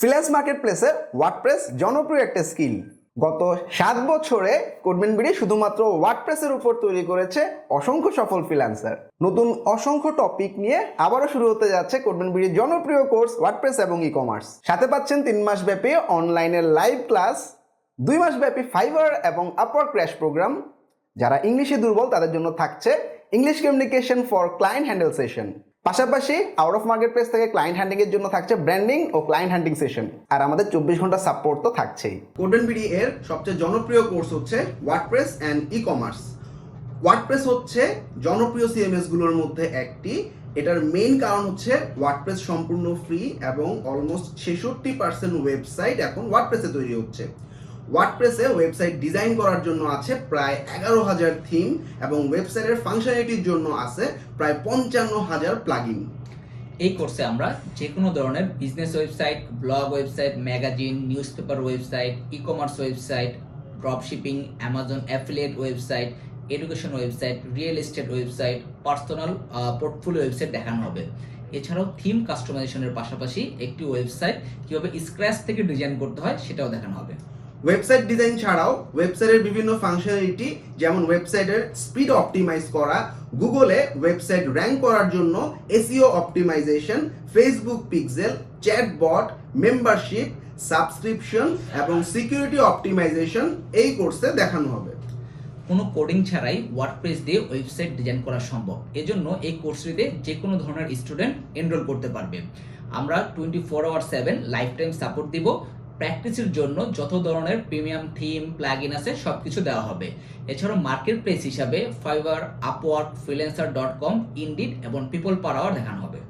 Freelance market প্লেসে WordPress জনপ্রিয় একটা স্কিল। গত সাত বছরে কোডমেন বিডি শুধুমাত্র ওয়ার্ডপ্রেসের উপর তৈরি করেছে অসংখ্য সফল ফ্রিল্যান্সার। নতুন অসংখ্য টপিক নিয়ে আবারও শুরু হতে যাচ্ছে কোডমেন বিডির জনপ্রিয় কোর্স ওয়ার্ডপ্রেস এবং ই কমার্স সাথে পাচ্ছেন তিন মাস ব্যাপী অনলাইনের লাইভ ক্লাস, দুই মাস ব্যাপী ফাইবার এবং আপার ক্র্যাশ প্রোগ্রাম। যারা ইংলিশে দুর্বল তাদের জন্য থাকছে English communication for client handle session. পাশাপাশি আউট অফ মার্কেট প্লেস থেকে ক্লায়েন্ট হ্যান্ডিং এর জন্য থাকছে ব্র্যান্ডিং ও ক্লায়েন্ট হ্যান্ডিং সেশন আর আমাদের চব্বিশ ঘণ্টা সাপোর্ট তো থাকছেই। কোডেন বিডি এর সবচেয়ে জনপ্রিয় কোর্স হচ্ছে WordPress and e commerce WordPress হচ্ছে জনপ্রিয় সিএমএসগুলোর মধ্যে একটি। এটার মেইন কারণ হচ্ছে ওয়ার্ডপ্রেস সম্পূর্ণ ফ্রি এবং অলমোস্ট ছেষট্টি পার্সেন্ট ওয়েবসাইট এখন ওয়ার্ডপ্রেসে তৈরি হচ্ছে। ওয়ার্ডপ্রেসে ওয়েবসাইট ডিজাইন করার জন্য আছে প্রায় এগারো হাজার থিম এবং ওয়েবসাইটের ফাংশনালিটির জন্য আছে প্রায় পঞ্চান্ন হাজার প্লাগইন এই কোর্সে আমরা যে কোনো ধরনের business website blog website magazine newspaper website e commerce website drop shipping Amazon affiliate website education website real estate website personal portfolio website দেখানো হবে। এছাড়াও থিম কাস্টমাইজেশনের পাশাপাশি একটি ওয়েবসাইট কীভাবে স্ক্র্যাচ থেকে ডিজাইন করতে হয় সেটাও দেখানো হবে। ওয়েবসাইট ডিজাইন ছাড়াও ওয়েবসাইটের বিভিন্ন ফাংশনালিটি যেমন ওয়েবসাইটের স্পিড অপটিমাইজ করা গুগলে ওয়েবসাইট র্যাঙ্ক করার জন্য SEO optimization Facebook pixel chatbot membership subscription এবং সিকিউরিটি অপটিমাইজেশন এই কোর্সে দেখানো হবে। কোনো কোডিং ছাড়াই ওয়ার্ডপ্রেস দিয়ে ওয়েবসাইট ডিজাইন করা সম্ভব। এজন্য এই কোর্সটিতে যে কোনো ধরনের স্টুডেন্ট এনরোল করতে পারবে। আমরা twenty four hour seven lifetime support দিব। প্র্যাকটিসের জন্য যত ধরনের প্রিমিয়াম থিম প্লাগ ইন আছে সব কিছু দেওয়া হবে। এছাড়াও মার্কেট প্লেস হিসাবে Fiverr Upwork Freelancer dot com Indeed এবং পিপল পাওয়ার দেখানো হবে।